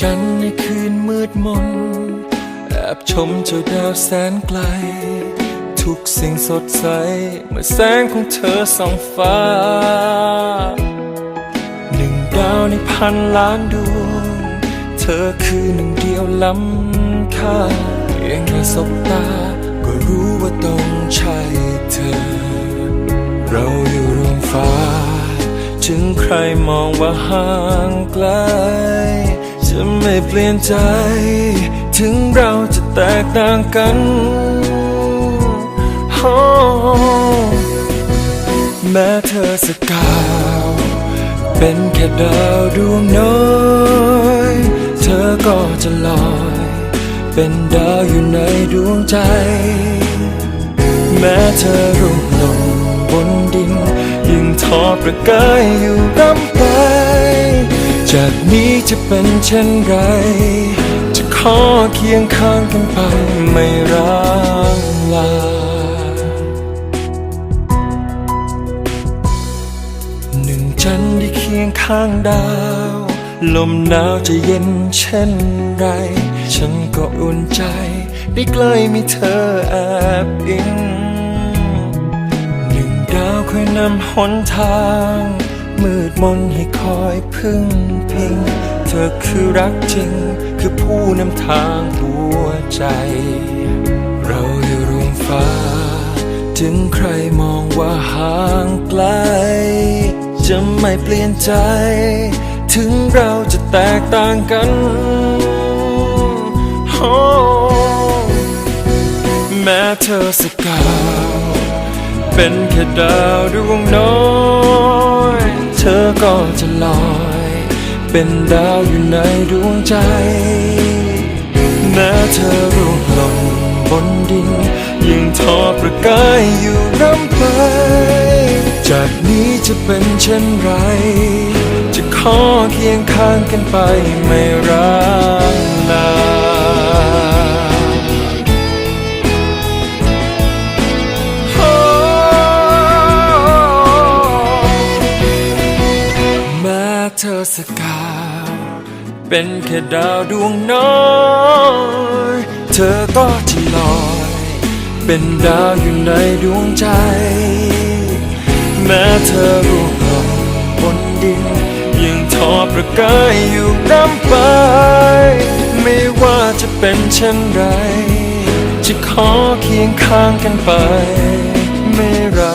จันทร์ในคืนมืดมน แอบชมเจ้าดาวแสนไกล ทุกสิ่งสดใส เมื่อแสงของเธอส่องฟ้า หนึ่งดาวในพันล้านดวง เธอคือหนึ่งเดียวล้ำค่าเพียงแค่สบตา ก็รู้ว่าต้องใช่เธอ เราอยู่รวมฟ้า ถึงใครมองว่าห่างไกล ไม่เปลี่ยนใจ ถึงเราจะแตกต่างกันโอ้แม้เธอสกาว เป็นแค่ดาวดวงน้อย เธอก็จะลอย เป็นดาวอยู่ในดวงใจ แม้เธอรุ่งหล่นบนดิน ยิ่งทอประกายอยู่ร่ำไป จากนี้จะเป็นเช่นไร จะขอเคียงข้างกันไปไม่ร้างลา หนึ่งจันทร์ที่เคียงข้างดาว ลมหนาวจะเย็นเช่นไร ฉันก็อุ่นใจได้ใกล้มีเธอแอบอิง หนึ่งดาวคอยนำหนทาง มืดมนให้คอยพึ่งพิง เธอคือรักจริง คือผู้นำทางหัวใจ เราอยู่รวมฟ้า ถึงใครมองว่าห่างไกล จะไม่เปลี่ยนใจ ถึงเราจะแตกต่างกัน แม้เธอสกาว เป็นแค่ดาวดวงน้อย อก็จะลอย เป็นดาวอยู่ในดวงใจแม้เธอร่วงหล่นบนดินยิงทอประกายอยู่ร่ำไป จากนี้จะเป็นเช่นไร จะขอเคียงข้างกันไปไม่ร้า เธอสกาเป็นแค่ดาวดวงน้อยเธอก็จะลอย เป็นดาวอยู่ในดวงใจ แม้เธอร่วงล่นบนดินยังทอประกายอยู่ร่ำไป ไม่ว่าจะเป็นเช่นไร จะขอเคียงข้างกันไป ไม่ร้